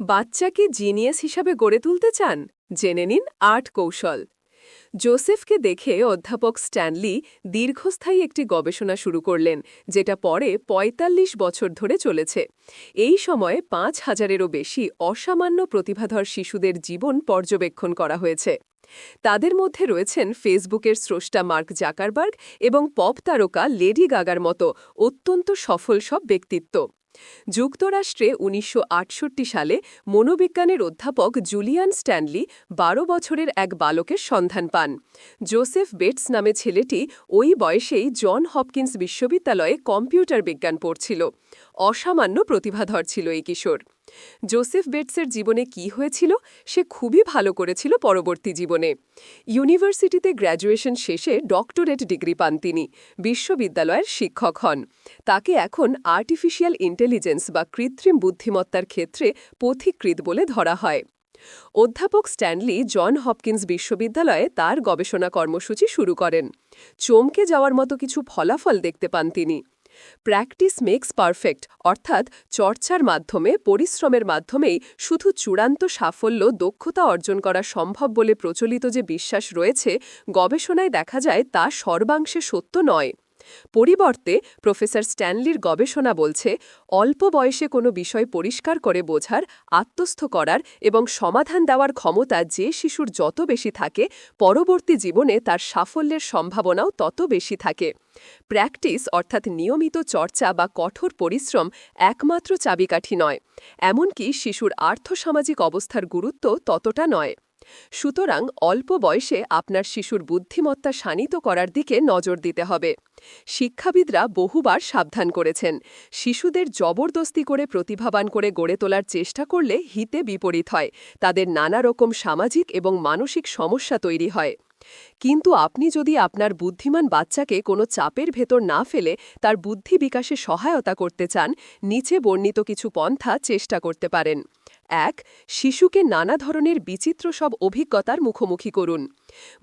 বাচ্চাকে জিনিয়াস হিসাবে গড়ে তুলতে চান? জেনে নিন আর্ট কৌশল। জোসেফকে দেখে অধ্যাপক স্ট্যানলি দীর্ঘস্থায়ী একটি গবেষণা শুরু করলেন, যেটা পরে ৪৫ বছর ধরে চলেছে। এই সময়ে পাঁচ হাজারেরও বেশি অসামান্য প্রতিভাধর শিশুদের জীবন পর্যবেক্ষণ করা হয়েছে। তাদের মধ্যে রয়েছেন ফেসবুকের স্রষ্টা মার্ক জাকারবার্গ এবং পপ তারকা লেডি গাগার মতো অত্যন্ত সফল সব ব্যক্তিত্ব। যুক্তরাষ্ট্রে উনিশশো আটষট্টি সালে মনোবিজ্ঞানের অধ্যাপক জুলিয়ান স্ট্যানলি বারো বছরের এক বালকের সন্ধান পান। জোসেফ বেটস নামে ছেলেটি ওই বয়সেই জন হপকিন্স বিশ্ববিদ্যালয়ে কম্পিউটার বিজ্ঞান পড়ছিল। অসামান্য প্রতিভাধর ছিল এই কিশোর। জোসেফ বেটসের জীবনে কি হয়েছিল, সে খুবই ভালো করেছিল পরবর্তী জীবনে। ইউনিভার্সিটিতে গ্র্যাজুয়েশন শেষে ডক্টরেট ডিগ্রি পান তিনি, বিশ্ববিদ্যালয়ের শিক্ষক হন। তাকে এখন আর্টিফিশিয়াল ইন্টেলিজেন্স বা কৃত্রিম বুদ্ধিমত্তার ক্ষেত্রে পথিকৃত বলে ধরা হয়। অধ্যাপক স্ট্যানলি জন হপকিন্স বিশ্ববিদ্যালয়ে তার গবেষণা কর্মসূচি শুরু করেন। চমকে যাওয়ার মতো কিছু ফলাফল দেখতে পান তিনি। প্র্যাকটিস মেক্স পারফেক্ট অর্থাৎ চর্চার মাধ্যমে, পরিশ্রমের মাধ্যমেই শুধু চূড়ান্ত সাফল্য, দক্ষতা অর্জন করা সম্ভব বলে প্রচলিত যে বিশ্বাস রয়েছে, গবেষণায় দেখা যায় তা সর্বাংশে সত্য নয়। পরিবর্তে প্রফেসর স্ট্যানলির গবেষণা বলছে, অল্প বয়সে কোনো বিষয় পরিষ্কার করে বোঝার, আত্মস্থ করার এবং সমাধান দেওয়ার ক্ষমতা যে শিশুর যত বেশি থাকে, পরবর্তী জীবনে তার সাফল্যের সম্ভাবনাও তত বেশি থাকে। প্র্যাকটিস অর্থাৎ নিয়মিত চর্চা বা কঠোর পরিশ্রম একমাত্র চাবিকাঠি নয়। এমনকি শিশুর আর্থসামাজিক অবস্থার গুরুত্ব ততটা নয়। সুতরাং অল্প বয়সে আপনার শিশুর বুদ্ধিমত্তা শানিত করার দিকে নজর দিতে হবে। শিক্ষাবিদরা বহুবার সাবধান করেছেন। শিশুদের জবরদস্তি করে প্রতিভাবান করে গড়ে তোলার চেষ্টা করলে হিতে বিপরীত হয়। তাদের নানা রকম সামাজিক এবং মানসিক সমস্যা তৈরি হয়। কিন্তু আপনি যদি আপনার বুদ্ধিমান বাচ্চাকে কোনো চাপের ভেতর না ফেলে তার বুদ্ধি বিকাশে সহায়তা করতে চান, নিচে বর্ণিত কিছু পন্থা চেষ্টা করতে পারেন। এক, শিশুকে নানা ধরনের বিচিত্র সব অভিজ্ঞতার মুখোমুখি করুন।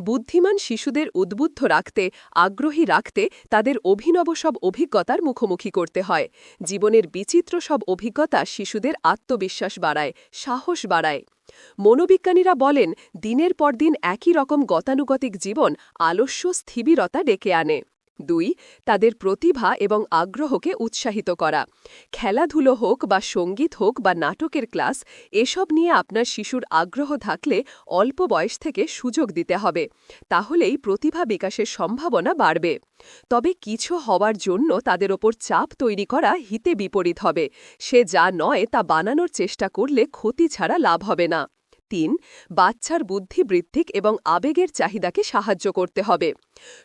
বুদ্ধিমান শিশুদের উদ্বুদ্ধ রাখতে, আগ্রহী রাখতে তাদের অভিনব সব অভিজ্ঞতার মুখোমুখি করতে হয়। জীবনের বিচিত্র সব অভিজ্ঞতা শিশুদের আত্মবিশ্বাস বাড়ায়, সাহস বাড়ায়। মনোবিজ্ঞানীরা বলেন, দিনের পর দিন একই রকম গতানুগতিক জীবন আলস্য স্থিবিরতা ডেকে আনে। দুই, তাদের প্রতিভা এবং আগ্রহকে উৎসাহিত করা। খেলাধুলো হোক বা সংগীত হোক বা নাটকের ক্লাস, এসব নিয়ে আপনার শিশুর আগ্রহ থাকলে অল্প বয়স থেকে সুযোগ দিতে হবে। তাহলেই প্রতিভা বিকাশের সম্ভাবনা বাড়বে। তবে কিছু হওয়ার জন্য তাদের ওপর চাপ তৈরি করা হিতে বিপরীত হবে। সে যা নয় তা বানানোর চেষ্টা করলে ক্ষতি ছাড়া লাভ হবে না। তিন, বাচ্চার বুদ্ধিবৃত্তিক এবং আবেগের চাহিদাকে সাহায্য করতে হবে।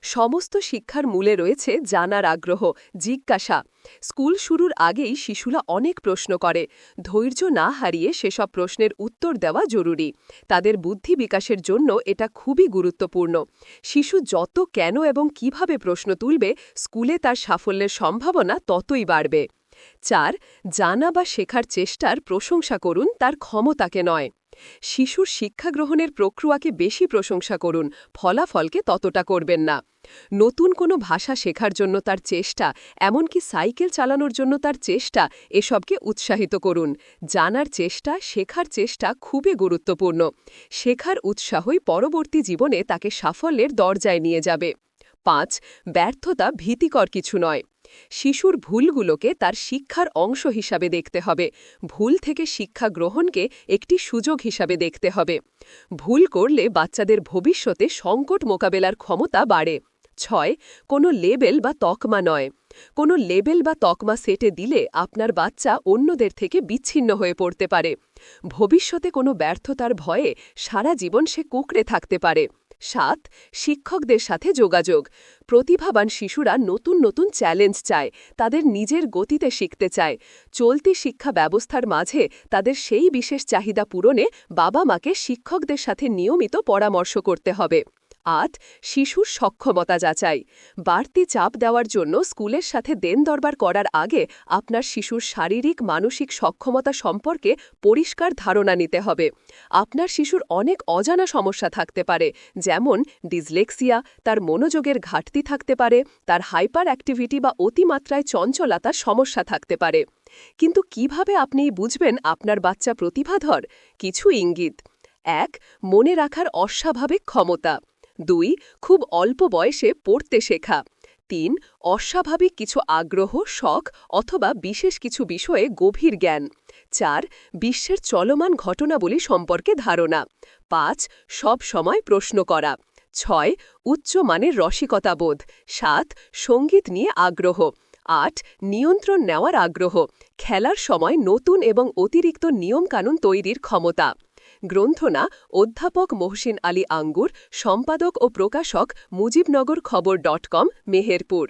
সমস্ত শিক্ষার মূলে রয়েছে জানার আগ্রহ, জিজ্ঞাসা। স্কুল শুরুর আগেই শিশুরা অনেক প্রশ্ন করে। ধৈর্য না হারিয়ে সেসব প্রশ্নের উত্তর দেওয়া জরুরি। তাদের বুদ্ধি বিকাশের জন্য এটা খুবই গুরুত্বপূর্ণ। শিশু যত কেন এবং কীভাবে প্রশ্ন তুলবে, স্কুলে তার সাফল্যের সম্ভাবনা ততই বাড়বে। চার, জানা বা শেখার চেষ্টার প্রশংসা করুন, তার ক্ষমতাকে নয়। শিশুর শিক্ষা গ্রহণের প্রক্রিয়াকে বেশি প্রশংসা করুন, ফলাফলকে ততটা করবেন না। নতুন কোনো ভাষা শেখার জন্য তার চেষ্টা, এমনকি সাইকেল চালানোর জন্য তার চেষ্টা, এসবকে উৎসাহিত করুন। জানার চেষ্টা, শেখার চেষ্টা খুবই গুরুত্বপূর্ণ। শেখার উৎসাহই পরবর্তী জীবনে তাকে সাফল্যের দরজায় নিয়ে যাবে। পাঁচ, ব্যর্থতা ভীতিকর কিছু নয়। শিশুর ভুলগুলোকে তার শিক্ষার অংশ হিসাবে দেখতে হবে। ভুল থেকে শিক্ষা গ্রহণকে একটি সুযোগ হিসাবে দেখতে হবে। ভুল করলে বাচ্চাদের ভবিষ্যতে সংকট মোকাবেলার ক্ষমতা বাড়ে। ছয়, কোনো লেবেল বা তকমা নয়। কোনো লেবেল বা তকমা সেটে দিলে আপনার বাচ্চা অন্যদের থেকে বিচ্ছিন্ন হয়ে পড়তে পারে। ভবিষ্যতে কোনো ব্যর্থতার ভয়ে সারা জীবন সে কুকড়ে থাকতে পারে। সাত, শিক্ষকদের সাথে যোগাযোগ। প্রতিভাবান শিশুরা নতুন নতুন চ্যালেঞ্জ চায়, তাদের নিজের গতিতে শিখতে চায়। চলতি শিক্ষা ব্যবস্থার মাঝে তাদের সেই বিশেষ চাহিদা পূরণে বাবা মাকে শিক্ষকদের সাথে নিয়মিত পরামর্শ করতে হবে। আট শিশুর সক্ষমতা যাচাই। বাড়তি চাপ দেওয়ার জন্য স্কুলের সাথে দেন দরবার করার আগে আপনার শিশুর শারীরিক, মানসিক সক্ষমতা সম্পর্কে পরিষ্কার ধারণা নিতে হবে। আপনার শিশুর অনেক অজানা সমস্যা থাকতে পারে, যেমন ডিসলেক্সিয়া, তার মনোযোগের ঘাটতি থাকতে পারে, তার হাইপার অ্যাক্টিভিটি বা অতিমাত্রায় চঞ্চলতার সমস্যা থাকতে পারে। কিন্তু কীভাবে আপনি বুঝবেন আপনার বাচ্চা প্রতিভাধর? কিছু ইঙ্গিত। এক, মনে রাখার অস্বাভাবিক ক্ষমতা। দুই, খুব অল্প বয়সে পড়তে শেখা। তিন, অস্বাভাবিক কিছু আগ্রহ, শখ অথবা বিশেষ কিছু বিষয়ে গভীর জ্ঞান। চার, বিশ্বের চলমান ঘটনাবলী সম্পর্কে ধারণা। পাঁচ, সব সময় প্রশ্ন করা। ছয়, উচ্চ উচ্চমানের রসিকতাবোধ সাত, সংগীত নিয়ে আগ্রহ। আট, নিয়ন্ত্রণ নেওয়ার আগ্রহ। খেলার সময় নতুন এবং অতিরিক্ত নিয়মকানুন তৈরির ক্ষমতা। গ্রন্থনা অধ্যাপক মহসিন আলী আঙ্গুর সম্পাদক ও প্রকাশক মুজিবনগর খবর ডট কম মেহেরপুর।